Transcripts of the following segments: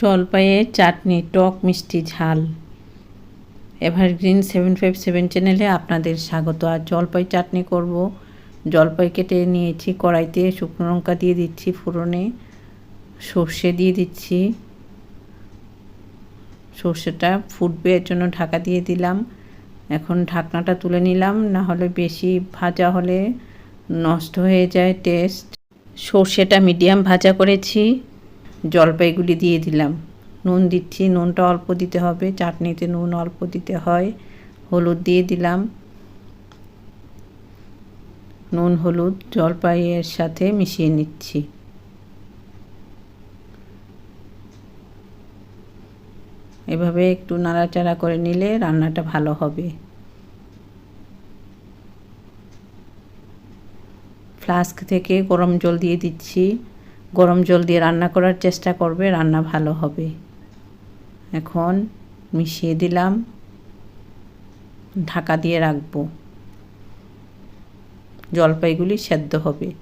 জলপাইয়ের চাটনি, টক, মিষ্টি, ঝাল। এভারগ্রিন সেভেন ফাইভ সেভেন চ্যানেলে আপনাদের স্বাগত। আর জলপাই চাটনি করব। জলপাই কেটে নিয়েছি, কড়াইতে শুকনো লঙ্কা দিয়ে দিচ্ছি, ফোড়নে সর্ষে দিয়ে দিচ্ছি। সর্ষেটা ফুটবে, এর জন্য ঢাকা দিয়ে দিলাম। এখন ঢাকনাটা তুলে নিলাম, না হলে বেশি ভাজা হলে নষ্ট হয়ে যায় টেস্ট। সর্ষেটা মিডিয়াম ভাজা করেছি। জলপাইগুলি দিয়ে দিলাম। নুন দিচ্ছি, নুনটা অল্প দিতে হবে। চাটনিতে নুন অল্প দিতে হয়। হলুদ দিয়ে দিলাম। নুন, হলুদ, জলপাইয়ের সাথে মিশিয়ে নিচ্ছি। এভাবে একটু নাড়াচাড়া করে নিলে রান্নাটা ভালো হবে। ফ্লাস্ক থেকে গরম জল দিয়ে দিচ্ছি। গরম জল দিয়ে রান্না করার চেষ্টা করবে, রান্না ভালো হবে। এখন মিশিয়ে দিলাম, ঢাকা দিয়ে রাখব। জলপাইগুলি সেদ্ধ হবে।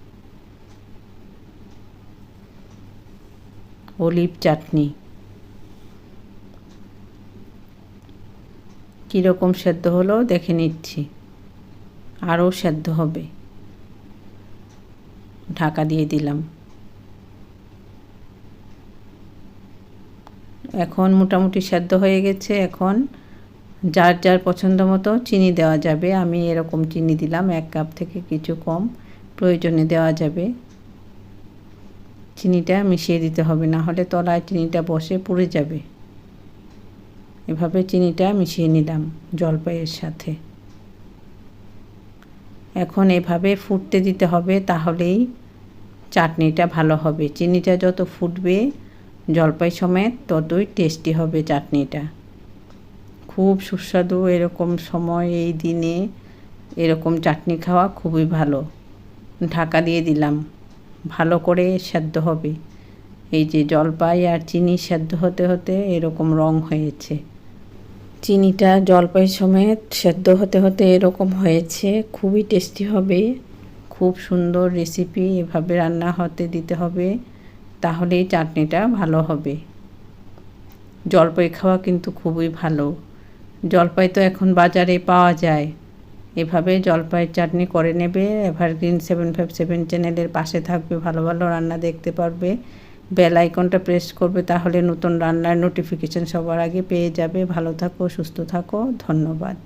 অলিভ চাটনি। কীরকম সেদ্ধ হলো দেখে নিচ্ছি। আরও সেদ্ধ হবে। ঢাকা দিয়ে দিলাম। এখন মোটামুটি সেদ্ধ হয়ে গেছে। এখন যার যার পছন্দ মতো চিনি দেওয়া যাবে। আমি এরকম চিনি দিলাম, এক কাপ থেকে কিছু কম প্রয়োজনে দেওয়া যাবে। চিনিটা মিশিয়ে দিতে হবে, না হলে তলায় চিনিটা বসে পুড়ে যাবে। এভাবে চিনিটা মিশিয়ে নিলাম জলপাইয়ের সাথে। এখন এভাবে ফুটতে দিতে হবে, তাহলেই চাটনিটা ভালো হবে। চিনিটা যত ফুটবে জলপাই সমেত ততই টেস্টি হবে চাটনিটা। খুব সুস্বাদু এরকম সময়, এই দিনে এরকম চাটনি খাওয়া খুবই ভালো। ঢাকা দিয়ে দিলাম। ভালো করে সেদ্ধ হবে। এই যে জলপাই আর চিনি সেদ্ধ হতে হতে এরকম রং হয়েছে। চিনিটা জলপাই সমেত সেদ্ধ হতে হতে এরকম হয়েছে, খুবই টেস্টি হবে। খুব সুন্দর রেসিপি এভাবে রান্না হতে দিতে হবে। তাহলেই চাটনিটা ভালো হবে। জলপাই খাওয়া কিন্তু খুবই ভালো। জলপাই তো এখন বাজারে পাওয়া যায়। এভাবে জলপাইয়ের চাটনি করে নেবে এভারগ্রিন সেভেন ফাইভ সেভেন চ্যানেলের পাশে থাকবে, ভালো ভালো রান্না দেখতে পারবে। বেল আইকনটা প্রেস করবে, তাহলে নতুন রান্নার নোটিফিকেশান সবার আগে পেয়ে যাবে। ভালো থাকো, সুস্থ থাকো, ধন্যবাদ।